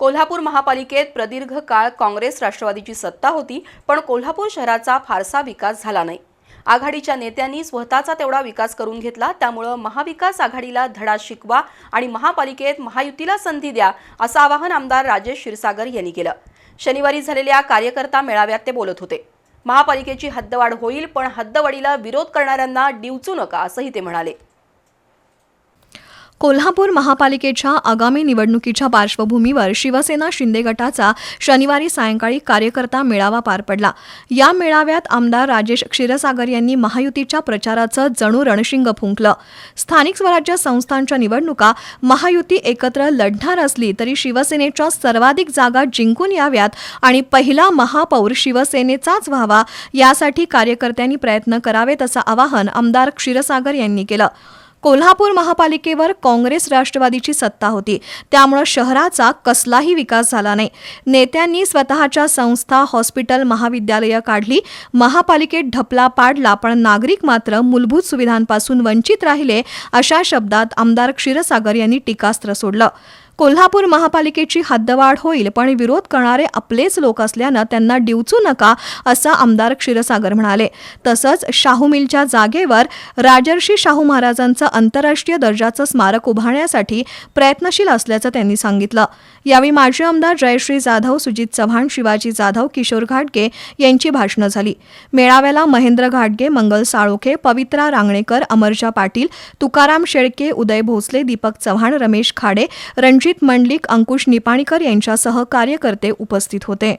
कोल्हापूर महापालिकेत प्रदीर्घ काळ काँग्रेस राष्ट्रवादीची सत्ता होती पण कोल्हापूर शहराचा फारसा विकास झाला नाही. आघाडीच्या नेत्यांनी स्वतःचा तेवढा विकास करून घेतला त्यामुळं महाविकास आघाडीला धडा शिकवा आणि महापालिकेत महायुतीला संधी द्या असं आवाहन आमदार राजेश क्षीरसागर यांनी केलं. शनिवारी झालेल्या कार्यकर्ता मेळाव्यात ते बोलत होते. महापालिकेची हद्दवाढ होईल पण हद्दवाढीला विरोध करणाऱ्यांना डिवचू नका असंही ते म्हणाले. कोल्हापूर महापालिकेच्या आगामी निवडणुकीच्या पार्श्वभूमीवर शिवसेना शिंदे गटाचा शनिवारी सायंकाळी कार्यकर्ता मेळावा पार पडला. या मेळाव्यात आमदार राजेश क्षीरसागर यांनी महायुतीच्या प्रचाराचं जणू रणशिंग फुंकलं. स्थानिक स्वराज्य संस्थांच्या निवडणुका महायुती एकत्र लढणार असली तरी शिवसेनेच्या सर्वाधिक जागा जिंकून याव्यात आणि पहिला महापौर शिवसेनेचाच व्हावा यासाठी कार्यकर्त्यांनी प्रयत्न करावेत असं आवाहन आमदार क्षीरसागर यांनी केलं. कोल्हापूर महापालिकेवर काँग्रेस राष्ट्रवादीची सत्ता होती. त्यामुळं शहराचा कसलाही विकास झाला नाही. नेत्यांनी स्वतःच्या संस्था हॉस्पिटल महाविद्यालयं काढली. महापालिकेत ढपला पाडला पण नागरिक मात्र मूलभूत सुविधांपासून वंचित राहिले अशा शब्दात आमदार क्षीरसागर यांनी टीकास्त्र सोडलं. कोल्हापूर महापालिकेची हद्दवाढ होईल पण विरोध करणारे आपलेच लोक असल्यानं त्यांना डिवचू नका असं आमदार क्षीरसागर म्हणाले. तसंच शाहू मिलच्या जागेवर राजर्षी शाहू महाराजांचं आंतरराष्ट्रीय दर्जाचं स्मारक उभारण्यासाठी प्रयत्नशील असल्याचं त्यांनी सांगितलं. यावेळी माजी आमदार जयश्री जाधव सुजित चव्हाण शिवाजी जाधव किशोर घाटगे यांची भाषणं झाली. मेळाव्याला महेंद्र घाटगे मंगल साळोखे पवित्रा रांगणेकर अमरजा पाटील तुकाराम शेळके उदय भोसले दीपक चव्हाण रमेश खाडे रणजित मंडलिक अंकुश निपाणीकर यांच्यासह कार्यकर्ते उपस्थित होते.